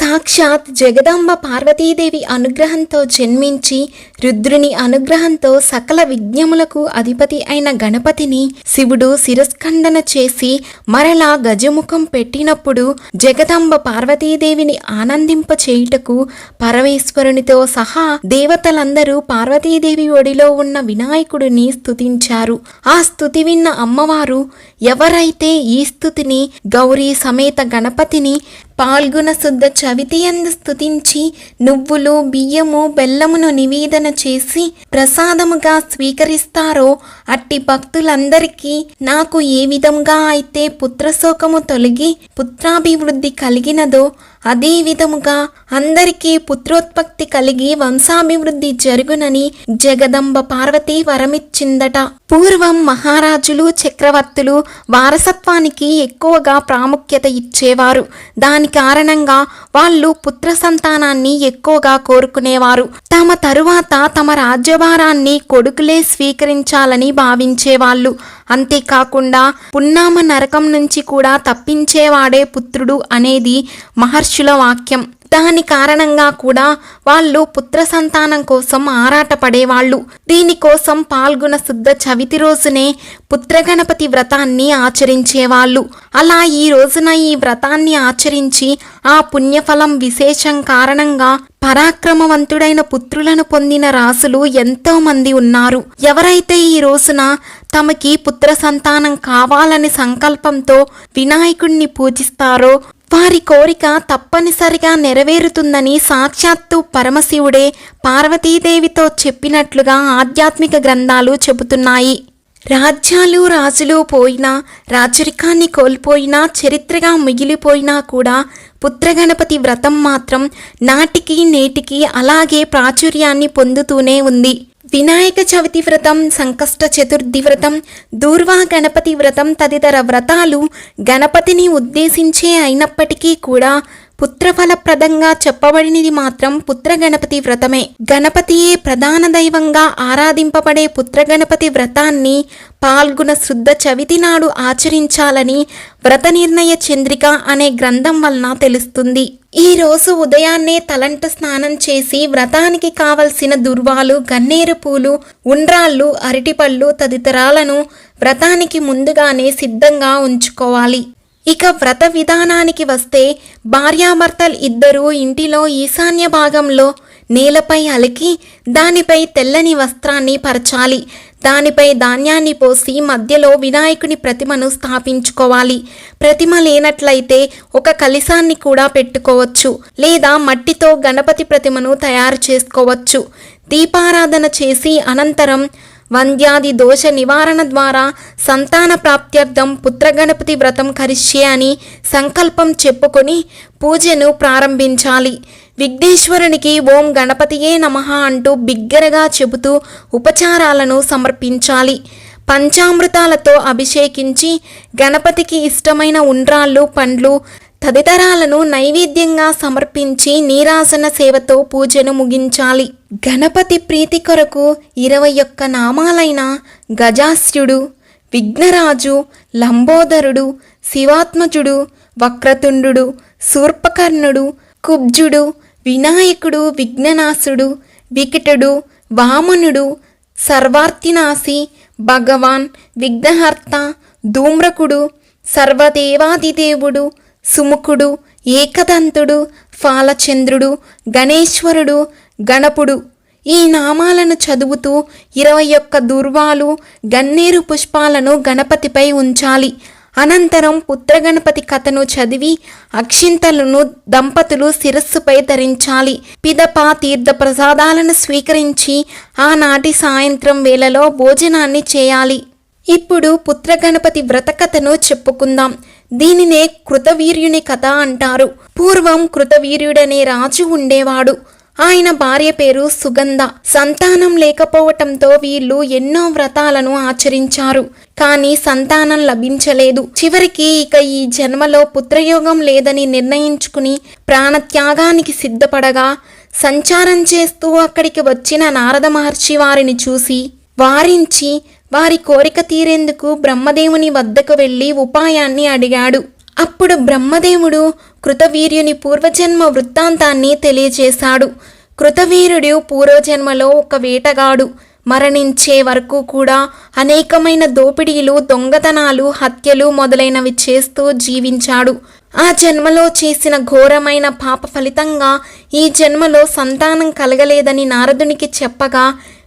సాక్షాత్ జగదాంబ పార్వతీదేవి అనుగ్రహంతో జన్మించి రుద్రుని అనుగ్రహంతో సకల విజ్ఞములకు అధిపతి అయిన గణపతిని శివుడు శిరస్ఖండన చేసి మరలా గజముఖం పెట్టినప్పుడు జగదాంబ పార్వతీదేవిని ఆనందింప చేయుటకు పరమేశ్వరునితో సహా దేవతలందరూ పార్వతీదేవి ఒడిలో ఉన్న వినాయకుడిని స్తుతించారు. ఆ స్థుతి విన్న అమ్మవారు ఎవరైతే ఈ స్థుతిని గౌరీ సమేత గణపతిని పాల్గొన శుద్ధ చవితియందు స్థుతించి నువ్వులు బియ్యము బెల్లమును నివేదన చేసి ప్రసాదముగా స్వీకరిస్తారో అట్టి భక్తులందరికీ నాకు ఏ విధంగా అయితే పుత్రశోకము తొలగి పుత్రాభివృద్ధి కలిగినదో అదేవిధముగా అందరికీ పుత్రోత్పత్తి కలిగి వంశాభివృద్ధి జరుగునని జగదంబ పార్వతి వరమిచ్చిందట. పూర్వం మహారాజులు చక్రవర్తులు వారసత్వానికి ఎక్కువగా ప్రాముఖ్యత ఇచ్చేవారు. దాని కారణంగా వాళ్ళు పుత్ర సంతానాన్ని ఎక్కువగా కోరుకునేవారు. తమ తరువాత తమ రాజ్యభారాన్ని కొడుకులే స్వీకరించాలని భావించేవాళ్ళు. అంతేకాకుండా పున్నామ నరకం నుంచి కూడా తప్పించేవాడే పుత్రుడు అనేది మహర్షుల వాక్యం. దాని కారణంగా కూడా వాళ్ళు పుత్ర సంతానం కోసం ఆరాటపడేవాళ్ళు. దీనికోసం పాల్గొన శుద్ధ చవితి రోజునే పుత్రగణపతి వ్రతాన్ని ఆచరించేవాళ్ళు. అలా ఈ రోజున ఈ వ్రతాన్ని ఆచరించి ఆ పుణ్యఫలం విశేషం కారణంగా పరాక్రమవంతుడైన పుత్రులను పొందిన రాసులు ఎంతో మంది ఉన్నారు. ఎవరైతే ఈ రోజున తమకి పుత్ర సంతానం కావాలని సంకల్పంతో వినాయకుణ్ణి పూజిస్తారో వారి కోరిక తప్పనిసరిగా నెరవేరుతుందని సాక్షాత్తు పరమశివుడే పార్వతీదేవితో చెప్పినట్లుగా ఆధ్యాత్మిక గ్రంథాలు చెబుతున్నాయి. రాజ్యాలు రాజులు పోయినా రాచరికాన్ని కోల్పోయినా చరిత్రగా మిగిలిపోయినా కూడా పుత్రగణపతి వ్రతం మాత్రం నాటికి నేటికి అలాగే ప్రాచుర్యాన్ని పొందుతూనే ఉంది. వినాయక చవితి వ్రతం సంకష్ట చతుర్థి వ్రతం దూర్వా గణపతి వ్రతం తదితర వ్రతాలు గణపతిని ఉద్దేశించే అయినప్పటికీ కూడా పుత్రఫలప్రదంగా చెప్పబడినది మాత్రం పుత్రగణపతి వ్రతమే. గణపతియే ప్రధాన దైవంగా ఆరాధింపబడే పుత్రగణపతి వ్రతాన్ని పాల్గొన శుద్ధ చవితి నాడు ఆచరించాలని వ్రత నిర్ణయ చంద్రిక అనే గ్రంథం వలన తెలుస్తుంది. ఈ రోజు ఉదయాన్నే తలంట స్నానం చేసి వ్రతానికి కావలసిన దుర్వాలు గన్నేరు పూలు ఉండ్రాళ్ళు అరటిపళ్ళు తదితరాలను వ్రతానికి ముందుగానే సిద్ధంగా ఉంచుకోవాలి. ఇక వ్రత విధానానికి వస్తే భార్యాభర్తలు ఇద్దరూ ఇంటిలో ఈశాన్య భాగంలో నేలపై అలికి దానిపై తెల్లని వస్త్రాన్ని పరచాలి. దానిపై ధాన్యాన్ని పోసి మధ్యలో వినాయకుని ప్రతిమను స్థాపించుకోవాలి. ప్రతిమ లేనట్లయితే ఒక కలిశాన్ని కూడా పెట్టుకోవచ్చు లేదా మట్టితో గణపతి ప్రతిమను తయారు చేసుకోవచ్చు. దీపారాధన చేసి అనంతరం వంద్యాది దోష నివారణ ద్వారా సంతాన ప్రాప్త్యర్థం పుత్రగణపతి వ్రతం కరిష్యే అని సంకల్పం చెప్పుకొని పూజను ప్రారంభించాలి. విఘ్నేశ్వరునికి ఓం గణపతియే నమః అంటూ బిగ్గరగా చెబుతూ ఉపచారాలను సమర్పించాలి. పంచామృతాలతో అభిషేకించి గణపతికి ఇష్టమైన ఉండ్రాళ్ళు పండ్లు తదితరాలను నైవేద్యంగా సమర్పించి నీరాసన సేవతో పూజను ముగించాలి. గణపతి ప్రీతి కొరకు ఇరవై ఒక్క నామాలైన గజాస్యుడు విఘ్నరాజు లంబోదరుడు శివాత్మజుడు వక్రతుండు శూర్పకర్ణుడు కుబ్జుడు వినాయకుడు విఘ్ననాశుడు వికటుడు వామనుడు సర్వార్థినాశి భగవాన్ విఘ్నహర్త ధూమ్రకుడు సర్వదేవాదిదేవుడు సుముఖుడు ఏకదంతుడు ఫాలచంద్రుడు గణేశ్వరుడు గణపుడు. ఈ నామాలను చదువుతూ ఇరవై ఒక్క దుర్వాలు గన్నేరు పుష్పాలను గణపతిపై ఉంచాలి. అనంతరం పుత్రగణపతి కథను చదివి అక్షింతలను దంపతులు శిరస్సుపై ధరించాలి. పిదప తీర్థ ప్రసాదాలను స్వీకరించి ఆనాటి సాయంత్రం వేళలో భోజనాన్ని చేయాలి. ఇప్పుడు పుత్రగణపతి వ్రతకథను చెప్పుకుందాం. దీనినే కృతవీర్యుని కథ అంటారు. పూర్వం కృతవీర్యుడనే రాజు ఉండేవాడు. ఆయన భార్య పేరు సుగంధ. సంతానం లేకపోవటంతో వీళ్ళు ఎన్నో వ్రతాలను ఆచరించారు. కానీ సంతానం లభించలేదు. చివరికి ఇక ఈ జన్మలో పుత్రయోగం లేదని నిర్ణయించుకుని ప్రాణత్యాగానికి సిద్ధపడగా సంచారం చేస్తూ అక్కడికి వచ్చిన నారద మహర్షి వారిని చూసి వారించి వారి కోరిక తీరేందుకు బ్రహ్మదేవుని వద్దకు వెళ్ళి ఉపాయాన్ని అడిగాడు. అప్పుడు బ్రహ్మదేవుడు కృతవీర్యుని పూర్వజన్మ వృత్తాంతాన్ని తెలియజేశాడు కృతవీరుడు పూర్వజన్మలో ఒక వేటగాడు. మరణించే వరకు కూడా అనేకమైన దోపిడీలు దొంగతనాలు హత్యలు మొదలైనవి చేస్తూ జీవించాడు. ఆ జన్మలో చేసిన ఘోరమైన పాప ఫలితంగా ఈ జన్మలో సంతానం కలగలేదని నారదునికి చెప్పగా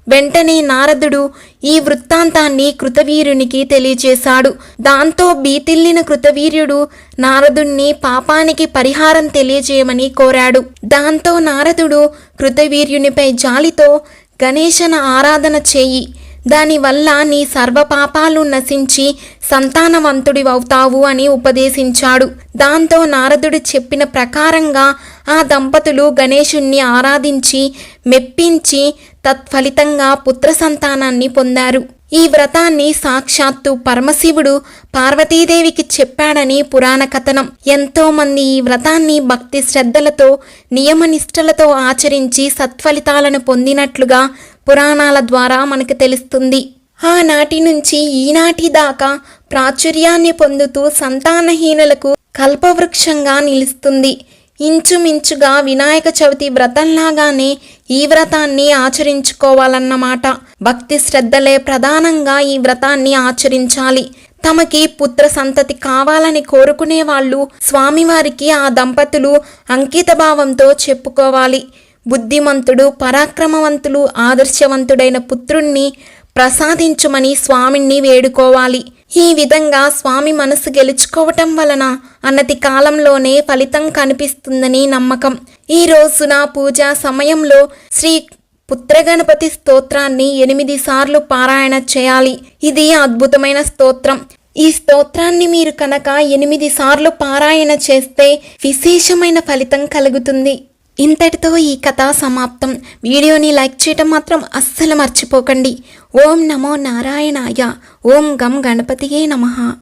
వెంటనే నారదుడు ఈ వృత్తాంతాన్ని కృతవీర్యునికి తెలియజేశాడు దాంతో బీతిల్లిన కృతవీర్యుడు నారదుణ్ణి పాపానికి పరిహారం తెలియజేయమని కోరాడు. దాంతో నారదుడు కృతవీర్యునిపై జాలితో గణేశన ఆరాధన చేయి. దానివల్ల నీ సర్వపాపాలు నశించి నశించి సంతానవంతుడివవుతావు అని ఉపదేశించాడు. దాంతో నారదుడు చెప్పిన ప్రకారంగా ఆ దంపతులు గణేశుణ్ణి ఆరాధించి మెప్పించి తత్ఫలితంగా పుత్ర సంతానాన్ని పొందారు. ఈ వ్రతాన్ని సాక్షాత్తు పరమశివుడు పార్వతీదేవికి చెప్పాడని పురాణ కథనం. ఎంతోమంది ఈ వ్రతాన్ని భక్తి శ్రద్ధలతో నియమనిష్టలతో ఆచరించి సత్ఫలితాలను పొందినట్లుగా పురాణాల ద్వారా మనకు తెలుస్తుంది. ఆనాటి నుంచి ఈనాటి దాకా ప్రాచుర్యాన్ని పొందుతూ సంతానహీనులకు కల్పవృక్షంగా నిలుస్తుంది. ఇంచుమించుగా వినాయక చవితి వ్రతంలాగానే ఈ వ్రతాన్ని ఆచరించుకోవాలన్నమాట. భక్తి శ్రద్ధలే ప్రధానంగా ఈ వ్రతాన్ని ఆచరించాలి. తమకి పుత్ర సంతతి కావాలని కోరుకునే వాళ్ళు స్వామివారికి ఆ దంపతులు అంకితభావంతో చెప్పుకోవాలి. బుద్ధిమంతుడు పరాక్రమవంతులు ఆదర్శవంతుడైన పుత్రుణ్ణి ప్రసాదించుమని స్వామిని వేడుకోవాలి. ఈ విధంగా స్వామి మనసు గెలుచుకోవటం వలన అన్నతి కాలంలోనే ఫలితం కనిపిస్తుందని నమ్మకం. ఈ రోజున పూజా సమయంలో శ్రీ పుత్రగణపతి స్తోత్రాన్ని ఎనిమిది సార్లు పారాయణ చేయాలి. ఇది అద్భుతమైన స్తోత్రం. ఈ స్తోత్రాన్ని మీరు కనుక ఎనిమిది సార్లు పారాయణ చేస్తే విశేషమైన ఫలితం కలుగుతుంది. ఇంతటితో ఈ కథ సమాప్తం. వీడియోని లైక్ చేయటం మాత్రం అస్సలు మర్చిపోకండి. ఓం నమో నారాయణాయ. ఓం గం గణపతియే నమః.